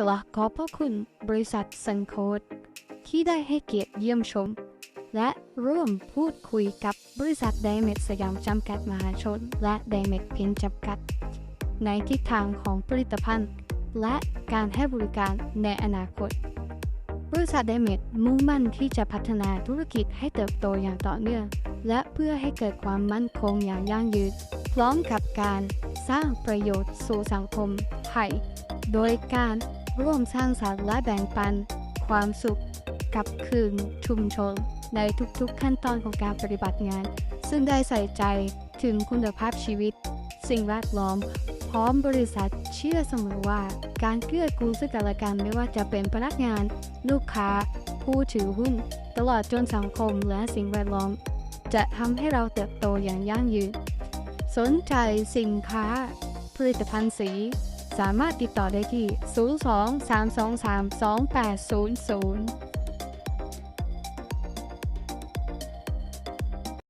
กล่าวขอบพระคุณบริษัทสันโคดที่ได้ให้เกียรติเยี่ยมชม และร่วมพูดคุยกับบริษัทไดเมทสยามจำกัดมหาชน และไดเมทเพนจำกัด ในทิศทางของผลิตภัณฑ์ และการให้บริการในอนาคต บริษัทไดเมทมุ่งมั่นที่จะพัฒนาธุรกิจให้เติบโตอย่างต่อเนื่อง และเพื่อให้เกิดความมั่นคงอย่างยั่งยืน พร้อมกับการสร้างประโยชน์สู่สังคมไทยโดยการ ร่วมสร้างสรรค์และแบ่งปัน ความสุขกับคืนชุมชน ในทุกๆขั้นตอนของการปฏิบัติงาน ซึ่งได้ใส่ใจถึงคุณภาพชีวิต สิ่งแวดล้อม พร้อมบริษัทเชื่อเสมอว่า การเกื้อกูลซึ่งกันและกันไม่ว่าจะเป็นพนักงาน ลูกค้า ผู้ถือหุ้น ตลอดจนสังคมและสิ่งแวดล้อม จะทำให้เราเติบโตอย่างยั่งยืน สนใจสินค้า ผลิตภัณฑ์สี สามารถติดต่อได้ที่ 02 323 2800